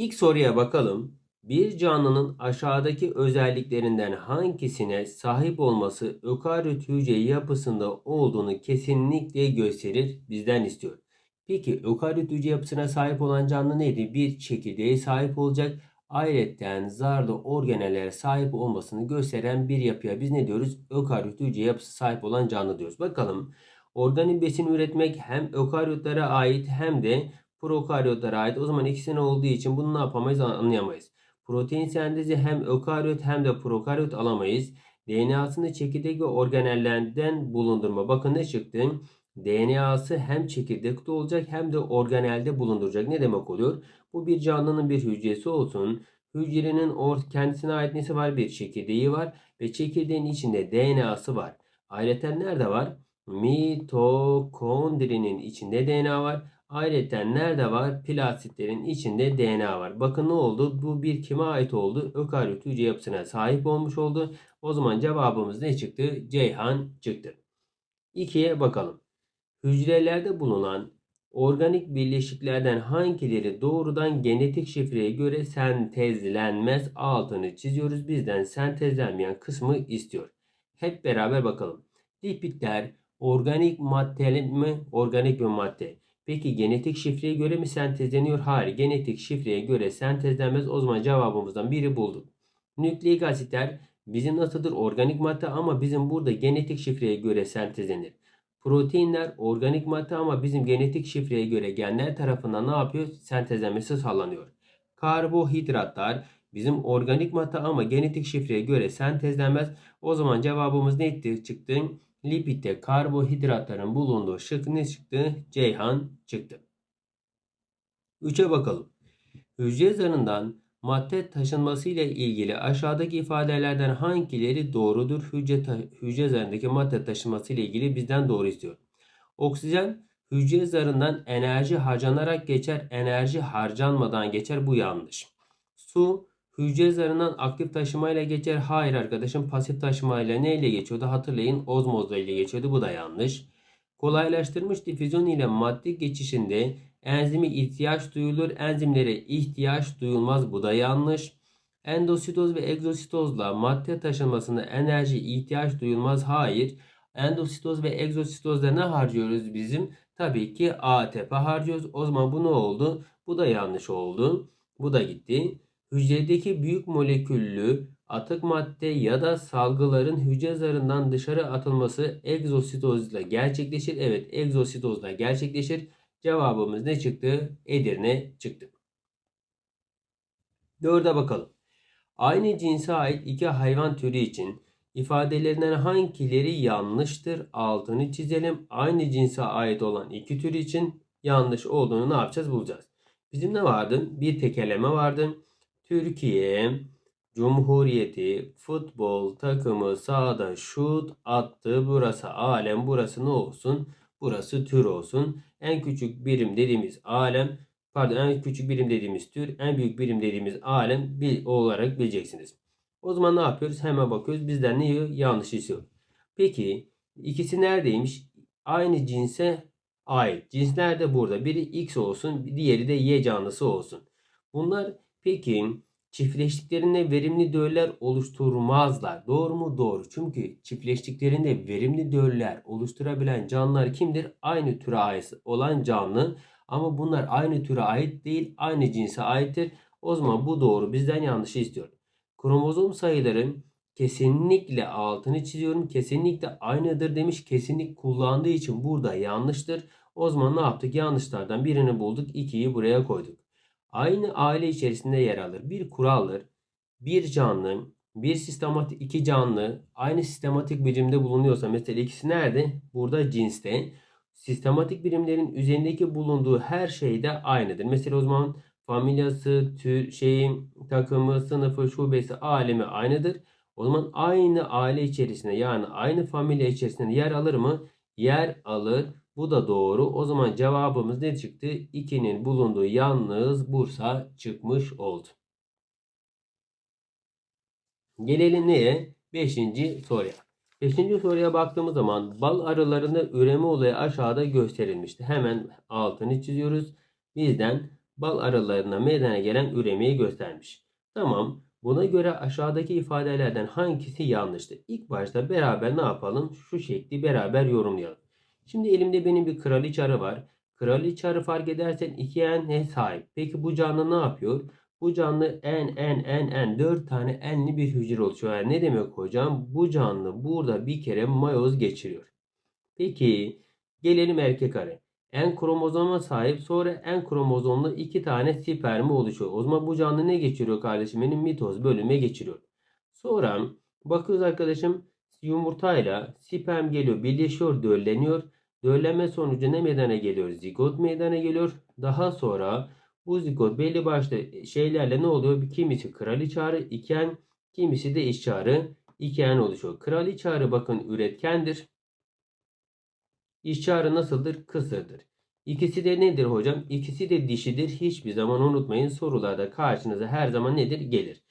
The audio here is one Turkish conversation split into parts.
İlk soruya bakalım. Bir canlının aşağıdaki özelliklerinden hangisine sahip olması ökaryot hücre yapısında olduğunu kesinlikle gösterir, bizden istiyor. Peki ökaryot hücre yapısına sahip olan canlı neydi? Bir çekirdeğe sahip olacak. Ayrıca zarlı organellere sahip olmasını gösteren bir yapıya biz ne diyoruz? Ökaryot hücre yapısı sahip olan canlı diyoruz. Bakalım organik besin üretmek hem ökaryotlara ait hem de prokaryotlara ait. O zaman ikisine olduğu için bunu ne yapamayız anlayamayız. Protein sentezi hem ökaryot hem de prokaryot alamayız. DNA'sını çekirdek ve organellerden bulundurma. Bakın ne çıktı? DNA'sı hem çekirdekte olacak hem de organelde bulunduracak. Ne demek oluyor? Bu bir canlının bir hücresi olsun. Hücrenin kendisine ait nesi var? Bir çekirdeği var ve çekirdeğin içinde DNA'sı var. Ayrıca nerede var? Mitokondrinin içinde DNA var. Ayrıca nerede var? Plasitlerin içinde DNA var. Bakın ne oldu? Bu bir kime ait oldu? Ökaryot hücre yapısına sahip olmuş oldu. O zaman cevabımız ne çıktı? Ceyhan çıktı. 2'ye bakalım. Hücrelerde bulunan organik birleşiklerden hangileri doğrudan genetik şifreye göre sentezlenmez altını çiziyoruz. Bizden sentezlenmeyen kısmı istiyor. Hep beraber bakalım. Lipidler organik madde mi? Organik bir madde. Peki genetik şifreye göre mi sentezleniyor? Hayır. Genetik şifreye göre sentezlenmez. O zaman cevabımızdan biri bulduk. Nükleik asitler bizim nasıldır? Organik madde ama bizim burada genetik şifreye göre sentezlenir. Proteinler organik madde ama bizim genetik şifreye göre genler tarafından ne yapıyor? Sentezlenmesi sağlanıyor. Karbohidratlar bizim organik madde ama genetik şifreye göre sentezlenmez. O zaman cevabımız ne çıktı? Lipidde karbohidratların bulunduğu şık ne çıktı? Ceyhan çıktı. 3'e bakalım. Hücre zarından madde taşınması ile ilgili aşağıdaki ifadelerden hangileri doğrudur? Hücre, hücre zarındaki madde taşınması ile ilgili bizden doğru istiyor. Oksijen hücre zarından enerji harcanarak geçer, enerji harcanmadan geçer. Bu yanlış. Su hücre zarından aktif taşımayla geçer. Hayır arkadaşım pasif taşımayla neyle geçiyordu? Hatırlayın ozmozla ile geçiyordu. Bu da yanlış. Kolaylaştırmış difüzyon ile madde geçişinde enzimi ihtiyaç duyulur. Enzimlere ihtiyaç duyulmaz. Bu da yanlış. Endositoz ve egzositozla madde taşınmasında enerji ihtiyaç duyulmaz. Hayır. Endositoz ve egzositozda ne harcıyoruz bizim? Tabii ki ATP harcıyoruz. O zaman bu ne oldu? Bu da yanlış oldu. Bu da gitti. Hücredeki büyük moleküllü atık madde ya da salgıların hücre zarından dışarı atılması egzositozla gerçekleşir. Evet egzositozla gerçekleşir. Cevabımız ne çıktı? Edirne çıktı. Dörde bakalım. Aynı cinse ait iki hayvan türü için ifadelerinden hangileri yanlıştır? Altını çizelim. Aynı cinse ait olan iki tür için yanlış olduğunu ne yapacağız? Bulacağız. Bizim ne vardı? Bir tekerleme vardı. Türkiye Cumhuriyeti futbol takımı sahada şut attı. Burası alem, burası ne olsun? Burası tür olsun. En küçük birim dediğimiz alem, pardon en küçük birim dediğimiz tür, en büyük birim dediğimiz alem bir olarak bileceksiniz. O zaman ne yapıyoruz? Hemen bakıyoruz. Bizden ne? Yanlış istiyor. Peki ikisi neredeymiş? Aynı cinse ait. Cins nerede? Burada. Biri X olsun, diğeri de Y canlısı olsun. Bunlar Peki çiftleştiklerinde verimli döller oluşturmazlar. Doğru mu? Doğru. Çünkü çiftleştiklerinde verimli döller oluşturabilen canlılar kimdir? Aynı türe ait olan canlı. Ama bunlar aynı türe ait değil, aynı cinse aittir. O zaman bu doğru. Bizden yanlışı istiyor. Kromozom sayıları kesinlikle altını çiziyorum. Kesinlikle aynıdır demiş. Kesinlik kullandığı için burada yanlıştır. O zaman ne yaptık? Yanlışlardan birini bulduk. 2'yi buraya koyduk aynı aile içerisinde yer alır. Bir kuraldır. Bir canlı, bir sistematik iki canlı aynı sistematik birimde bulunuyorsa mesela ikisi nerede? Burada cinste. Sistematik birimlerin üzerindeki bulunduğu her şey de aynıdır. Mesela o zaman familyası, tür, şeyin, takımı, sınıfı, şubesi, alemi aynıdır. O zaman aynı aile içerisinde yani aynı familya içerisinde yer alır mı? Yer alır. Bu da doğru. O zaman cevabımız ne çıktı? 2'nin bulunduğu yalnız Bursa çıkmış oldu. Gelelim neye? 5. soruya. 5. soruya baktığımız zaman bal arılarında üreme olayı aşağıda gösterilmişti. Hemen altını çiziyoruz. Bizden bal aralarında meydana gelen üremeyi göstermiş. Tamam. Buna göre aşağıdaki ifadelerden hangisi yanlıştır? İlk başta beraber ne yapalım? Şu şekli beraber yorumlayalım. Şimdi elimde benim bir kraliçe arı var. Kraliçe arı fark edersen iki en'e sahip. Peki bu canlı ne yapıyor? Bu canlı en en en en 4 tane enli bir hücre oluşuyor. Yani ne demek hocam? Bu canlı burada bir kere mayoz geçiriyor. Peki gelelim erkek arı. En kromozoma sahip sonra en kromozomlu iki tane spermi oluşuyor. O zaman bu canlı ne geçiriyor kardeşim? Benim mitoz bölüme geçiriyor. Sonra bakıyoruz arkadaşım yumurtayla sperm geliyor birleşiyor dölleniyor. Döllenme sonucu ne meydana geliyor? Zigot meydana geliyor. Daha sonra bu zigot belli başlı şeylerle ne oluyor? Kimisi kraliçe arı iken kimisi de işçi arı iken oluşuyor. Kraliçe arı bakın üretkendir. İşçi arı nasıldır? Kısırdır. İkisi de nedir hocam? İkisi de dişidir. Hiçbir zaman unutmayın sorularda karşınıza her zaman nedir? Gelir.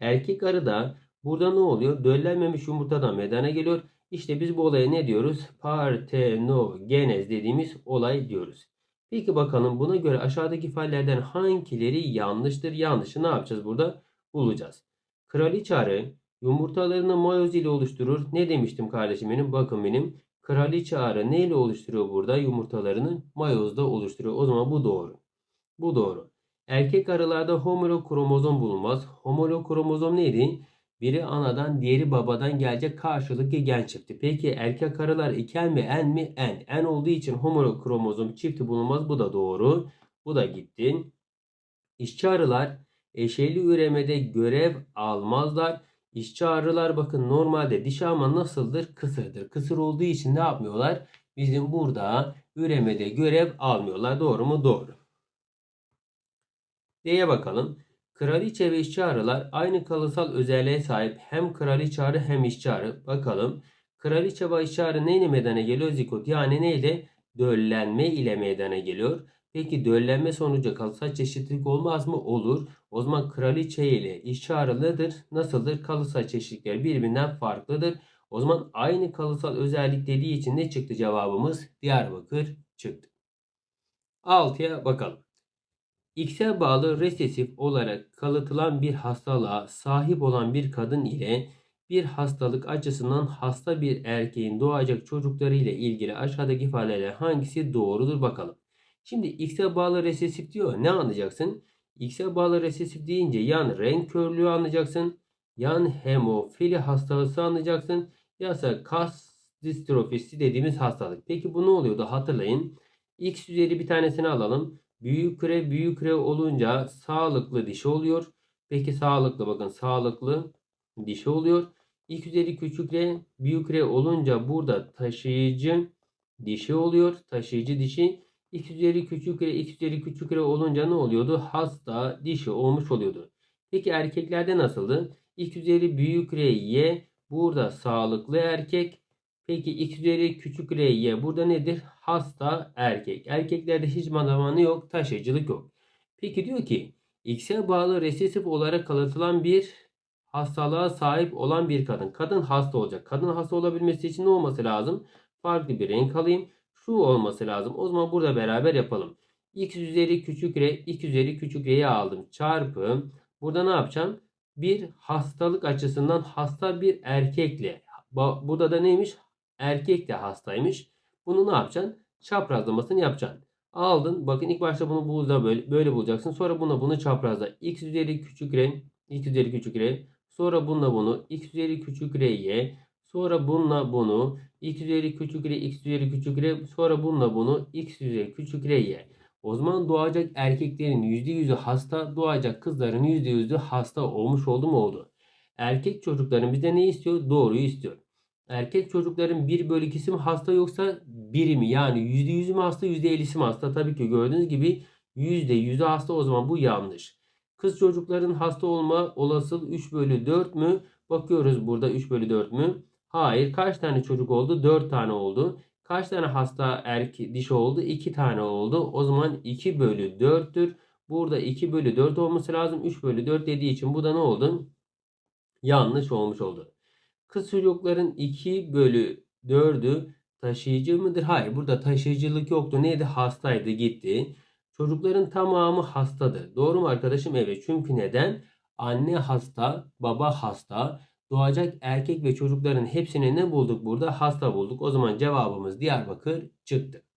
Erkek arı da burada ne oluyor? Döllenmemiş yumurtadan meydana geliyor. İşte biz bu olaya ne diyoruz? Partenogenez dediğimiz olay diyoruz. Peki bakalım buna göre aşağıdaki ifadelerden hangileri yanlıştır? Yanlışı ne yapacağız burada? Bulacağız. Kraliçe arı yumurtalarını mayoz ile oluşturur. Ne demiştim kardeşim benim? Bakın benim. Kraliçe arı neyle oluşturuyor burada? Yumurtalarını mayozda oluşturuyor. O zaman bu doğru. Bu doğru. Erkek arılarda homolog kromozom bulunmaz. Homolog kromozom neydi? Biri anadan diğeri babadan gelecek karşılıklı gen çifti. Peki erkek arılar iken mi en mi en? En olduğu için homolog kromozom çifti bulunmaz. Bu da doğru. Bu da gitti. İşçi arılar eşeyli üremede görev almazlar. İşçi arılar bakın normalde dişi ama nasıldır? Kısırdır. Kısır olduğu için ne yapmıyorlar? Bizim burada üremede görev almıyorlar. Doğru mu? Doğru. D'ye bakalım. Kraliçe ve işçi arılar aynı kalıtsal özelliğe sahip hem kraliçe arı hem işçi. Bakalım. Kraliçe ve işçi arı neyle meydana geliyor? Zigot. Yani neyle? Döllenme ile meydana geliyor. Peki döllenme sonucu kalıtsal çeşitlilik olmaz mı? Olur. O zaman kraliçe ile işçi arılıdır. Nasıldır? Kalıtsal çeşitlikler birbirinden farklıdır. O zaman aynı kalıtsal özellik dediği için ne çıktı cevabımız? Diyarbakır çıktı. 6'ya bakalım. X'e bağlı resesif olarak kalıtılan bir hastalığa sahip olan bir kadın ile bir hastalık açısından hasta bir erkeğin doğacak çocukları ile ilgili aşağıdaki ifadeler hangisi doğrudur bakalım. Şimdi X'e bağlı resesif diyor. Ne anlayacaksın? X'e bağlı resesif deyince yan renk körlüğü anlayacaksın. Yan hemofili hastalığı anlayacaksın. Yasa kas distrofisi dediğimiz hastalık. Peki bu ne oluyordu? Hatırlayın. X üzeri bir tanesini alalım. Büyük küre büyük küre olunca sağlıklı dişi oluyor. Peki sağlıklı bakın sağlıklı dişi oluyor. X üzeri küçük re büyük re olunca burada taşıyıcı dişi oluyor. Taşıyıcı dişi. X üzeri küçük re x üzeri küçük re olunca ne oluyordu? Hasta dişi olmuş oluyordu. Peki erkeklerde nasıldı? X üzeri büyük re y burada sağlıklı erkek. Peki x üzeri küçük r y burada nedir? Hasta erkek. Erkeklerde hiç zamanı yok. Taşıyıcılık yok. Peki diyor ki x'e bağlı resesif olarak kalıtılan bir hastalığa sahip olan bir kadın. Kadın hasta olacak. Kadın hasta olabilmesi için ne olması lazım? Farklı bir renk alayım. Şu olması lazım. O zaman burada beraber yapalım. x üzeri küçük r, x üzeri küçük r'yi aldım. Çarpı. Burada ne yapacağım? Bir hastalık açısından hasta bir erkekle. Burada da neymiş? Erkek de hastaymış. Bunu ne yapacaksın? Çaprazlamasını yapacaksın. Aldın. Bakın ilk başta bunu burada böyle, böyle bulacaksın. Sonra buna bunu çaprazla. X üzeri küçük r. X üzeri küçük r. Sonra bununla bunu. X üzeri küçük r y. Sonra bununla bunu. X üzeri küçük r. X üzeri küçük r. Sonra bununla bunu. X üzeri küçük r y. O zaman doğacak erkeklerin %100'ü hasta, doğacak kızların %100'ü hasta olmuş oldu mu oldu. Erkek çocukların bize ne istiyor? Doğruyu istiyor. Erkek çocukların 1 bölü 2'si mi hasta yoksa biri mi? Yani %100'ü mü hasta %50'si mi hasta? Tabii ki gördüğünüz gibi %100'ü hasta o zaman bu yanlış. Kız çocukların hasta olma olasılığı 3 bölü 4 mü? Bakıyoruz burada 3 bölü 4 mü? Hayır. Kaç tane çocuk oldu? 4 tane oldu. Kaç tane hasta erkek dişi oldu? 2 tane oldu. O zaman 2 bölü 4'tür. Burada 2 bölü 4 olması lazım. 3 bölü 4 dediği için bu da ne oldu? Yanlış olmuş oldu. Kız çocukların 2 bölü 4'ü taşıyıcı mıdır? Hayır burada taşıyıcılık yoktu. Neydi? Hastaydı gitti. Çocukların tamamı hastadır. Doğru mu arkadaşım? Evet. Çünkü neden? Anne hasta, baba hasta. Doğacak erkek ve çocukların hepsini ne bulduk burada? Hasta bulduk. O zaman cevabımız Diyarbakır çıktı.